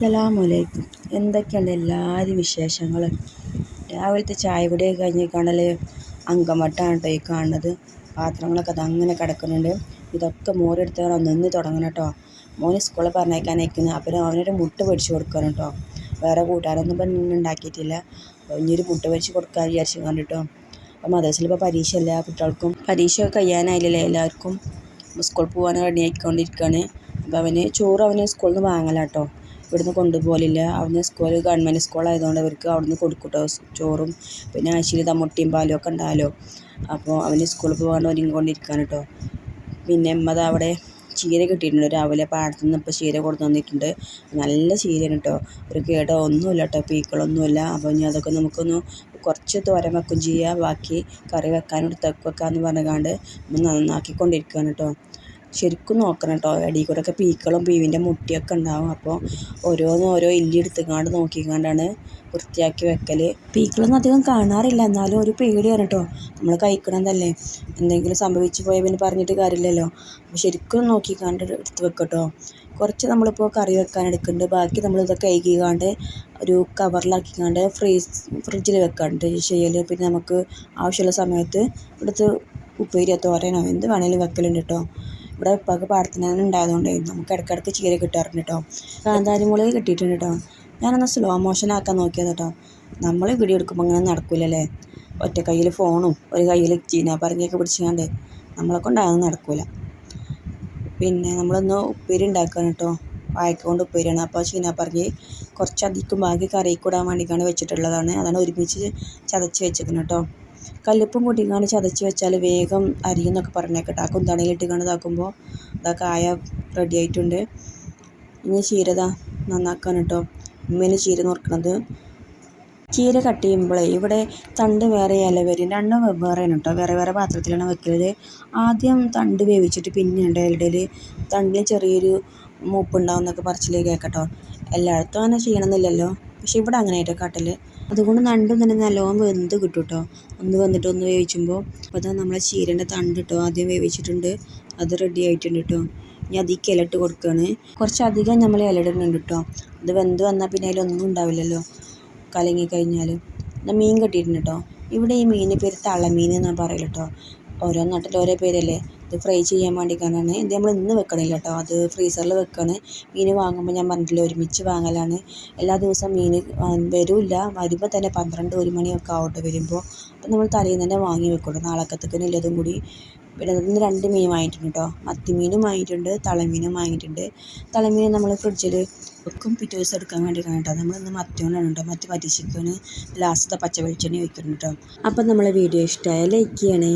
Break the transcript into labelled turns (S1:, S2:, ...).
S1: അസ്സലാമലൈക്കും എന്തൊക്കെയുണ്ട് എല്ലാവരും വിശേഷങ്ങൾ രാവിലത്തെ ചായ കുടിയൊക്കെ കഴിഞ്ഞ് കാണൽ അങ്കമട്ടാണ് കേട്ടോ ഈ കാണുന്നത്. പാത്രങ്ങളൊക്കെ അത് അങ്ങനെ കിടക്കുന്നുണ്ട്. ഇതൊക്കെ മോരെടുത്ത് നിന്ന് തുടങ്ങണം കേട്ടോ മോന് സ്കൂളിൽ പറഞ്ഞേക്കാനയക്കുന്നത് അപ്പോൾ അവനൊരു മുട്ട പൊടിച്ച് കൊടുക്കണം കേട്ടോ വേറെ കൂട്ടാനൊന്നും ഇപ്പം ഉണ്ടാക്കിയിട്ടില്ല. ഇനിയൊരു മുട്ട പൊടിച്ച് കൊടുക്കാൻ വിചാരിച്ചു കണ്ടിട്ടോ അപ്പം മദ്രസയിൽ ഇപ്പോൾ പരീക്ഷ അല്ല? കുട്ടികൾക്കും പരീക്ഷ കഴിയാനായില്ലല്ലേ എല്ലാവർക്കും? സ്കൂളിൽ പോകാൻ റെഡി ആയിക്കൊണ്ടിരിക്കുകയാണ് അപ്പോൾ അവന് ചോറ് അവന് സ്കൂളിൽ നിന്ന് വാങ്ങലാട്ടോ ഇവിടുന്ന് കൊണ്ടുപോകലില്ല. അവിടുന്ന് സ്കൂൾ ഗവൺമെന്റ് സ്കൂളായതുകൊണ്ട് അവർക്ക് അവിടുന്ന് കൊടുക്കും ചോറും പിന്നെ ആഴ്ചയിൽ തമ്മുട്ടിയും മുട്ടയും പാലും ഒക്കെ ഉണ്ടാകുമല്ലോ അപ്പോൾ അവന് സ്കൂളിൽ പോകാണ്ട് ഒരുങ്ങിക്കൊണ്ടിരിക്കുകയാണ് കേട്ടോ. പിന്നെ അമ്മത് അവിടെ ചീര കിട്ടിയിട്ടുണ്ട്. രാവിലെ പാടത്തു നിന്ന് ഇപ്പോൾ ചീര കൊടുത്തു തന്നിട്ടുണ്ട് നല്ല ചീരയാണ് കേട്ടോ. ഒരു കേടോ ഒന്നുമില്ല കേട്ടോ. പീക്കളൊന്നുമില്ല. അപ്പോൾ ഇനി അതൊക്കെ നമുക്കൊന്ന് കുറച്ച് തോരൻ വെക്കും ചെയ്യുക ബാക്കി കറി വെക്കാനും എടുത്ത് വെക്കാമെന്ന് പറഞ്ഞുകൊണ്ട് നന്നാക്കിക്കൊണ്ടിരിക്കുകയാണ് കേട്ടോ. ശരിക്കും നോക്കണം കേട്ടോ അടിയിൽ കൂടെയൊക്കെ പീക്കളും പീവിന്റെ മുട്ടിയൊക്കെ ഉണ്ടാവും. അപ്പോൾ ഓരോന്ന് ഓരോ ഇല്ലി എടുത്തുകൊണ്ട് നോക്കിക്കൊണ്ടാണ് വൃത്തിയാക്കി വെക്കൽ പീക്കളൊന്നും അധികം കാണാറില്ല. എന്നാലും ഒരു പേടിയാണ് കേട്ടോ നമ്മൾ കഴിക്കണതല്ലേ. എന്തെങ്കിലും സംഭവിച്ചു പോയാൽ പിന്നെ പറഞ്ഞിട്ട് കാര്യമില്ലല്ലോ. അപ്പോൾ ശരിക്കും നോക്കിക്കാണ്ട് എടുത്ത് വെക്കട്ടോ കുറച്ച് നമ്മളിപ്പോൾ കറി വെക്കാൻ എടുക്കുന്നുണ്ട്. ബാക്കി നമ്മൾ നമ്മളിതൊക്കെ കഴുകിക്കാണ്ട് ഒരു കവറിലാക്കിക്കാണ്ട് ഫ്രീസ് ഫ്രിഡ്ജിൽ വെക്കാണ്ട് ചെയ്യൽ പിന്നെ നമുക്ക് ആവശ്യമുള്ള സമയത്ത് എടുത്ത് ഉപ്പേരിയോ തോരനോ എന്ത് വേണേലും വെക്കലുണ്ട് കേട്ടോ ഇവിടെ ഉപ്പാക്ക് പാടത്തിനാണ് ഉണ്ടായതുകൊണ്ടേ നമുക്ക് ഇടയ്ക്കിടയ്ക്ക് ചീര കിട്ടാറുണ്ട് കേട്ടോ കാന്താരി മുളക് കിട്ടിയിട്ടുണ്ട് കേട്ടോ ഞാനൊന്ന് സ്ലോ മോഷൻ ആക്കാൻ നോക്കിയത് കേട്ടോ നമ്മൾ വീഡിയോ എടുക്കുമ്പോൾ അങ്ങനെ നടക്കില്ലല്ലേ ഒറ്റ കയ്യിൽ ഫോണും ഒരു കയ്യിൽ ചീന പറഞ്ഞൊക്കെ പിടിച്ചുകൊണ്ട് നമ്മളെ കൊണ്ട് അതൊന്നും നടക്കില്ല പിന്നെ നമ്മളൊന്ന് ഉപ്പേരി ഉണ്ടാക്കുകയാണ് കേട്ടോ വായക്കൊണ്ട് ഉപ്പേരിയാണ്. അപ്പോൾ ചീനാപ്പറങ്ങി കുറച്ചധികം ബാക്കി കറി കൂടാൻ വേണ്ടിയിട്ടാണ് വെച്ചിട്ടുള്ളതാണ്. അതാണ് ഒരുമിച്ച് ചതച്ച് വെച്ചേക്കുന്നത് കേട്ടോ കല്ലുപ്പും കൂട്ടിക്കാണ്ട് ചതച്ച് വെച്ചാൽ വേഗം അരിയുമെന്നൊക്കെ പറഞ്ഞേക്കട്ടെ ആ കുന്താണിയിലിട്ടിക്കാണ്ട് ഇതാക്കുമ്പോൾ ഇതാ കായ റെഡി ആയിട്ടുണ്ട്. ഇനി ചീര ഇതാ നന്നാക്കാൻ കേട്ടോ ഉമ്മേനെ ചീര നുറുക്കണത്. ചീര കട്ട് ചെയ്യുമ്പോഴേ ഇവിടെ തണ്ട് വേറെ ഇല വരും. രണ്ടും വെവ്വേറെയാണ് കേട്ടോ വേറെ വേറെ പാത്രത്തിലാണ് വെക്കുന്നത് ആദ്യം തണ്ട് വേവിച്ചിട്ട് പിന്നെയുണ്ട് ഇടയിൽ തണ്ടിൽ ചെറിയൊരു മൂപ്പുണ്ടാവും എന്നൊക്കെ പറച്ചിൽ കേൾക്കട്ടോ എല്ലായിടത്തും അങ്ങനെ ചെയ്യണമെന്നില്ലല്ലോ പക്ഷെ ഇവിടെ അങ്ങനെയായിട്ട് കാട്ടൽ അതുകൊണ്ട് നണ്ടും തന്നെ നല്ലോണം വെന്ത് കിട്ടും കേട്ടോ ഒന്ന് വന്നിട്ട് ഒന്ന് വേവിച്ചുമ്പോൾ അപ്പോൾ അതാ നമ്മളെ ചീരേന്റെ തണ്ട് കേട്ടോ ആദ്യം വേവിച്ചിട്ടുണ്ട്. അത് റെഡി ആയിട്ടുണ്ട് കേട്ടോ ഇനി അതിലേക്ക് ഇല ഇട്ട് കൊടുക്കുകയാണ് കുറച്ചധികം നമ്മൾ ഇല ഇടുന്നുണ്ട് കേട്ടോ അത് വെന്ത് വന്നാൽ പിന്നെ അതിലൊന്നും ഉണ്ടാവില്ലല്ലോ. കലങ്ങി കഴിഞ്ഞാൽ മീൻ കിട്ടിയിട്ടുണ്ട് കേട്ടോ ഇവിടെ ഈ മീനിന് പേര് തളമീൻ എന്നാണ് പറയൽ കേട്ടോ ഓരോ നാട്ടിൽ ഓരോ പേരല്ലേ? ഇത് ഫ്രൈ ചെയ്യാൻ വേണ്ടിക്കാനാണ് ഇത് നമ്മൾ ഇന്ന് വെക്കണില്ല കേട്ടോ അത് ഫ്രീസറിൽ വെക്കുകയാണ് മീൻ വാങ്ങുമ്പോൾ ഞാൻ പറഞ്ഞിട്ടില്ല ഒരുമിച്ച് വാങ്ങലാണ്. എല്ലാ ദിവസവും മീൻ വരില്ല. വരുമ്പോൾ തന്നെ പന്ത്രണ്ട് ഒരു മണിയൊക്കെ ആവട്ടെ വരുമ്പോൾ അപ്പോൾ നമ്മൾ തലേന്ന് തന്നെ വാങ്ങി വെക്കുള്ളൂ. നാളക്കത്തേക്കിന് ഇല്ലതും കൂടി. പിന്നെ ഇന്ന് രണ്ട് മീൻ വാങ്ങിയിട്ടുണ്ട് കേട്ടോ മത്തിമീനും വാങ്ങിയിട്ടുണ്ട്. തളമീനും വാങ്ങിയിട്ടുണ്ട്. തളമീൻ നമ്മൾ ഫ്രിഡ്ജിൽ വെക്കും. പിറ്റേ ദിവസം എടുക്കാൻ വേണ്ടിയിട്ടാണ് കേട്ടോ നമ്മൾ ഇന്ന് മത്തി കേട്ടോ മത്തി പരീക്ഷിക്കാൻ ലാസ്റ്റത്തെ പച്ച വെളിച്ചെണ്ണ വയ്ക്കുന്നുണ്ട് കേട്ടോ അപ്പം നമ്മളെ വീഡിയോ ഇഷ്ടമായ ലൈക്ക് ചെയ്യണേ.